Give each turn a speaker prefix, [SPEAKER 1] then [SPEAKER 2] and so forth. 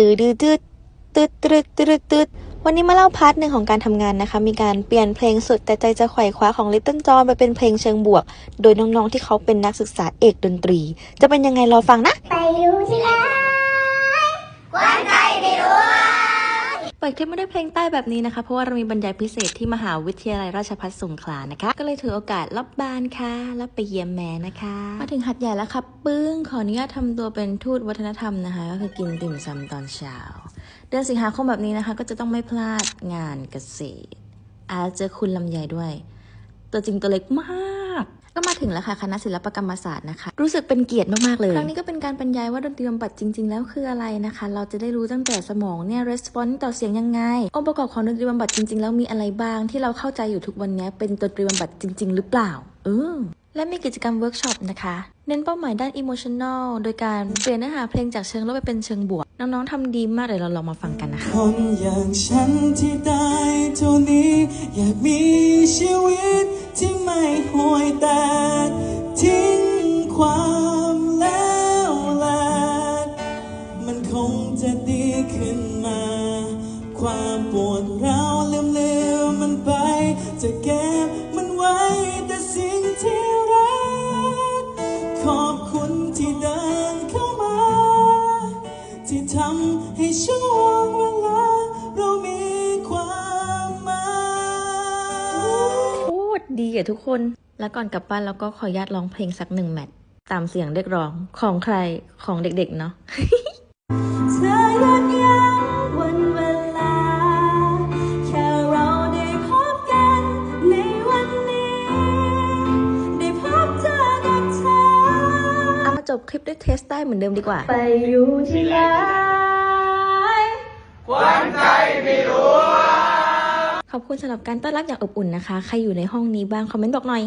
[SPEAKER 1] ตืดตืดตืดตืดตืดตืดวันนี้มาเล่าพาร์ทหนึ่งของการทำงานนะคะ มีการเปลี่ยนเพลงสุดแต่ใจจะไขว่คว้าของ Little John ไปเป็นเพลงเชิงบวก โดยน้องๆที่เขาเป็นนักศึกษาเอกดนตรี จะเป็นยังไงรอฟังนะ
[SPEAKER 2] ไปรู้ที่ไห
[SPEAKER 1] ดคลิปไม่ได้วยเพลงใต้แบบนี้นะคะ เพราะว่าเรามีบรรยายพิเศษที่มหาวิทยาลัยราชภัฏสงขลานะคะ ก็เลยถือโอกาสรับบานค่ะรับไปเยี่ยมแม่นะคะ มาถึงหัดใหญ่แล้วครับปึ้งขออนุญาตทำตัวเป็นทูตวัฒนธรรมนะคะ ก็คือกินติ่มซำตอนเช้าเดือนสิงหาคมแบบนี้นะคะ ก็จะต้องไม่พลาดงานเกษตรอาจจะคุณลำไยด้วย ตัวจริงตัวเล็กมาก ก็มาถึงแล้วค่ะคณะศิลปกรรมศาสตร์นะคะ รู้สึกเป็นเกียรติมากๆเลย ครั้งนี้ก็เป็นการบรรยายว่าดนตรีบำบัดจริง ๆ แล้วคืออะไรนะคะ เราจะได้รู้ตั้งแต่สมองเนี่ย response ต่อเสียงยังไง องค์ประกอบของดนตรีบำบัดจริง ๆ แล้วมีอะไรบ้าง ที่เราเข้าใจอยู่ทุกวันนี้เป็นดนตรีบำบัดจริง ๆ หรือเปล่า เออและมีกิจกรรมเวิร์กช็อปนะคะ เน้นเป้าหมายด้าน emotional โดยการเปลี่ยนเนื้อหาเพลงจากเชิงลบไปเป็นเชิงบวก น้องๆทำดีมากเดี๋ยวเราลองมาฟังกันนะคะ
[SPEAKER 3] คนอย่างฉันที่ได้เท่านี้อยากมีชีวิต ไม่ห่วยแตกทิ้งความแล้วแหลกมันคงจะดีขึ้นมา ความปวดร้าวเลื่อมลือมันไป จะเก็บมันไว้แต่สิ่งที่รัก ขอบคุณที่เดินเข้ามา ที่ทำให้ช่ว
[SPEAKER 1] ดีอะทุกคน แล้วก่อนกลับบ้านเราก็ขออนุญาตร้องเพลงสักหนึ่งแมทตามเสียงเรียกร้องของใครของเด็กๆเนาะ
[SPEAKER 2] เธอหยุดยั้งวันเวลา แค่เราได้พบกันในวันนี้ ได้พบเธอกับเธอ
[SPEAKER 1] เอามาจบคลิปด้วยเทสได้เหมือนเดิมดีกว่า
[SPEAKER 2] ไปอยู่ที่ไหน
[SPEAKER 1] ขอบคุณสำหรับการต้อนรับอย่างอบอุ่นนะคะ ใครอยู่ในห้องนี้บ้าง คอมเมนต์บอกหน่อย